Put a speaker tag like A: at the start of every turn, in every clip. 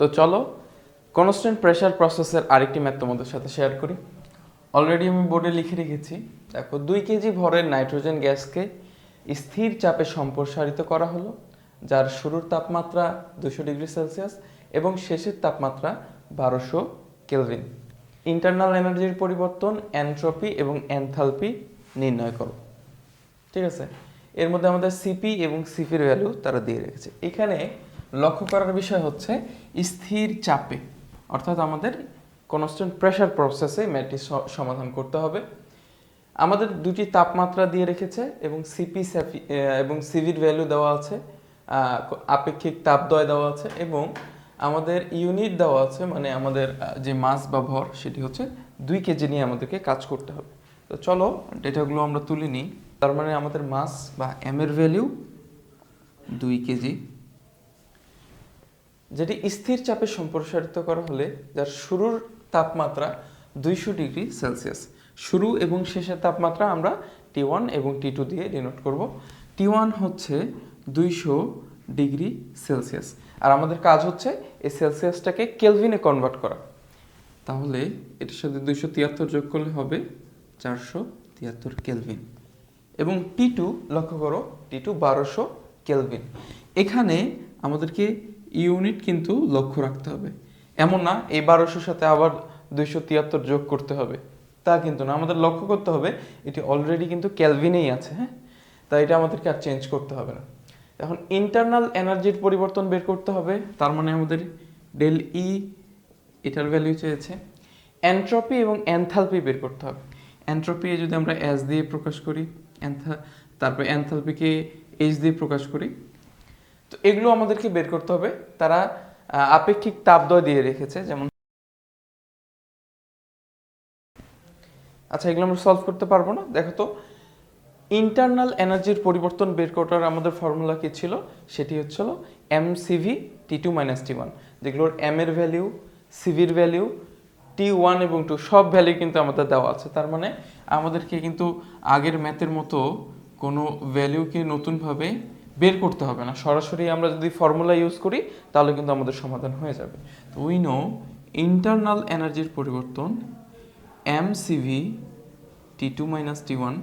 A: তো চলো constant pressure প্রসেসের আরেকটি ম্যাথ তোমাদের সাথে শেয়ার করি। অলরেডি আমি বোর্ডে লিখে রেখেছি, দেখো দুই কেজি ভরের নাইট্রোজেন গ্যাসকে স্থির চাপে সম্প্রসারিত করা হলো, যার শুরুর তাপমাত্রা দুশো ডিগ্রি সেলসিয়াস এবং শেষের তাপমাত্রা বারোশো কেলভিন। ইন্টারনাল এনার্জির পরিবর্তন এনট্রপি এবং এনথালপি নির্ণয় করো। ঠিক আছে? এর মধ্যে আমাদের সিপি এবং সিপির ভ্যালু তারা দিয়ে রেখেছে। এখানে লক্ষ্য করার বিষয় হচ্ছে স্থির চাপে, অর্থাৎ আমাদের কনস্ট্যান্ট প্রেশার প্রসেসে ম্যাটটি সমাধান করতে হবে। আমাদের দুটি তাপমাত্রা দিয়ে রেখেছে এবং সিপি এবং সিভির ভ্যালু দেওয়া আছে আপেক্ষিক তাপদয় দেওয়া আছে এবং আমাদের ইউনিট দেওয়া আছে মানে আমাদের যে মাস বা ভর সেটি হচ্ছে দুই কেজি নিয়ে আমাদেরকে কাজ করতে হবে। তো চলো, ডেটাগুলো আমরা তুলে নিই। তার মানে আমাদের মাস বা এম এর ভ্যালু দুই কেজি যেটি স্থির চাপে সম্প্রসারিত করা হলে যার শুরুর তাপমাত্রা দুইশো ডিগ্রি সেলসিয়াস। শুরু এবং শেষের তাপমাত্রা আমরা টি ওয়ান এবং টি টু দিয়ে ডিনোট করব। টি ওয়ান হচ্ছে দুইশো ডিগ্রি সেলসিয়াস। আর আমাদের কাজ হচ্ছে এই সেলসিয়াসটাকে কেলভিনে কনভার্ট করা। তাহলে এটার সাথে দুইশো তিয়াত্তর যোগ করলে হবে চারশো তিয়াত্তর কেলভিন। এবং টি টু লক্ষ্য করো টি টু বারোশো কেলভিন। এখানে আমাদেরকে ইউনিট কিন্তু লক্ষ্য রাখতে হবে। এমন না, এই বারোশোর সাথে আবার দুইশো তিয়াত্তর যোগ করতে হবে। তা কিন্তু না, আমাদের লক্ষ্য করতে হবে, এটি অলরেডি কিন্তু ক্যালভিনেই আছে হ্যাঁ? তাই এটা আমাদেরকে আর চেঞ্জ করতে হবে না। এখন ইন্টারনাল এনার্জির পরিবর্তন বের করতে হবে, তার মানে আমাদের ডেল ই এটার ভ্যালু চেয়েছে। এন্ট্রপি এবং এনথালপি বের করতে হবে। এন্ট্রপি যদি আমরা এস দিয়ে প্রকাশ করি এনথা তারপরে এনথালপিকে এইচ দিয়ে প্রকাশ করি তো এগুলো আমাদেরকে বের করতে হবে। তারা আপেক্ষিক তাপদয় দিয়ে রেখেছে, যেমন আচ্ছা এগুলো আমরা সলভ করতে পারব না। দেখো তো ইন্টারনাল এনার্জির পরিবর্তন বের করার আমাদের ফর্মুলা কি ছিল? সেটি হচ্ছিল M CV T two minus T one যেগুলোর এম এর ভ্যালিউ সিভির ভ্যালিউ টি ওয়ান এবং টু সব ভ্যালু কিন্তু আমাদের দেওয়া আছে। তার মানে আমাদেরকে কিন্তু আগের ম্যাথের মতো কোনো ভ্যালুকে নতুনভাবে বের করতে হবে না। সরাসরি আমরা যদি ফর্মুলা ইউজ করি, তাহলে কিন্তু আমাদের সমাধান হয়ে যাবে। তো উই নো ইন্টারনাল এনার্জির পরিবর্তন M CV T two minus T one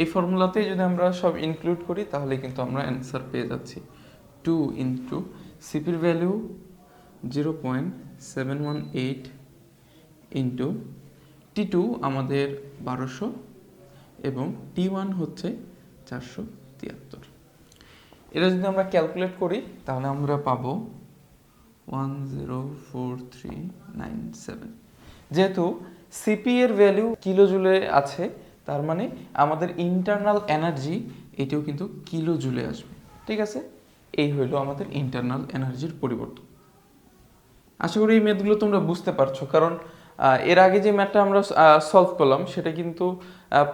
A: এই ফর্মুলাতে যদি আমরা সব ইনক্লুড করি, তাহলে কিন্তু আমরা অ্যান্সার পেয়ে যাচ্ছি। Two into সিপির value zero point seven one eight into T two আমাদের বারোশো এবং টি ওয়ান হচ্ছে চারশো তিয়াত্তর। এটা যদি আমরা ক্যালকুলেট করি, তাহলে আমরা পাবো one zero four three nine seven যেহেতু সিপি এর ভ্যালু কিলো জুলে আছে, তার মানে আমাদের ইন্টারনাল এনার্জি এটিও কিন্তু কিলো জুলে আসবে। ঠিক আছে? এই হইল আমাদের ইন্টারনাল এনার্জির পরিবর্তন। আশা করি এই ম্যাথগুলো তোমরা বুঝতে পারছ, কারণ এর আগে যে ম্যাথটা আমরা সলভ করলাম, সেটা কিন্তু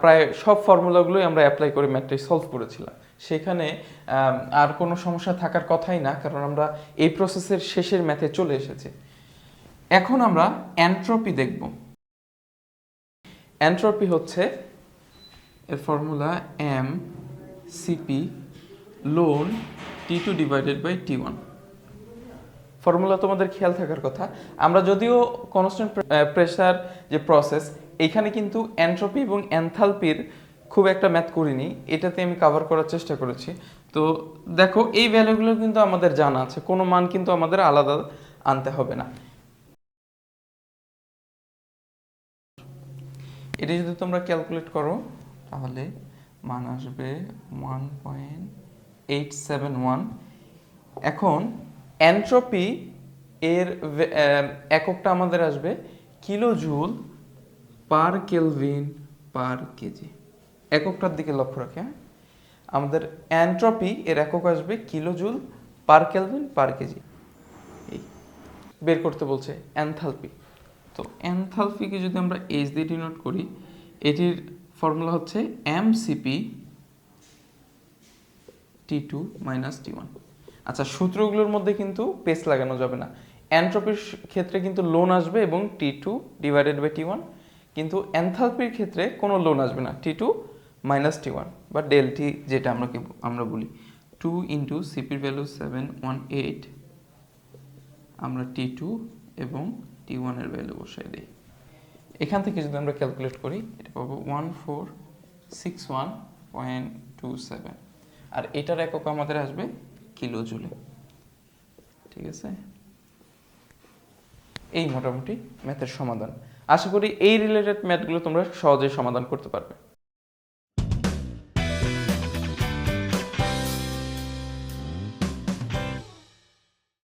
A: প্রায় সব ফর্মুলাগুলোই আমরা অ্যাপ্লাই করে ম্যাথটাই সলভ করেছিলাম। সেখানে আর কোনো সমস্যা থাকার কথাই না, কারণ আমরা এই প্রসেসের শেষের ম্যাথে চলে এসেছি। এখন আমরা অ্যান্ট্রপি দেখব। অ্যান্ট্রপি হচ্ছে এর formula M CP ln T two divided by T one formula তোমাদের খেয়াল থাকার কথা। আমরা যদিও কনস্ট্যান্ট প্রেশার যে প্রসেস এখানে কিন্তু এন্ট্রপি এবং এনথালপির খুব একটা ম্যাথ করিনি। এটাতে আমি কাভার করার চেষ্টা করেছি। তো দেখো, এই ভ্যালুগুলো কিন্তু আমাদের জানা আছে। কোনো মান কিন্তু আমাদের আলাদা আনতে হবে না। এটা যদি তোমরা ক্যালকুলেট করো, তাহলে মান আসবে one point eight seven one এখন এন্ট্রপি এর এককটা আমাদের আসবে kilo joule per kelvin per KG এককটার দিকে লক্ষ্য রাখে হ্যাঁ? আমাদের অ্যান্ট্রপি এর একক আসবে kilo joule per kelvin per KG এই, বের করতে বলছে অ্যানথালপি তো অ্যানথালপিকে যদি আমরা এইচ দিয়ে ডিনোট করি, এটির ফর্মুলা হচ্ছে M CP T two minus T one আচ্ছা সূত্রগুলোর মধ্যে কিন্তু পেস লাগানো যাবে না। অ্যান্ট্রপির ক্ষেত্রে কিন্তু লোন আসবে এবং T two divided by T one কিন্তু এনথালপির ক্ষেত্রে কোনো লোন আসবে না। T two minus T one বা ডেল টি যেটা আমরা আমরা বলি। টু ইন্টু সিপির ভ্যালু সেভেন ওয়ান এইট আমরা টি টু এবং টি ওয়ানের ভ্যালু বসাই দিই। এখান থেকে যদি আমরা ক্যালকুলেট করি, এটা পাবো one four six one point two seven আর এটার একক আমাদের আসবে কিলো জুলে। ঠিক আছে? এই মোটামুটি ম্যাথের সমাধান। আশা করি এই রিলেটেড ম্যাথগুলো তোমরা সহজেই সমাধান করতে পারবে।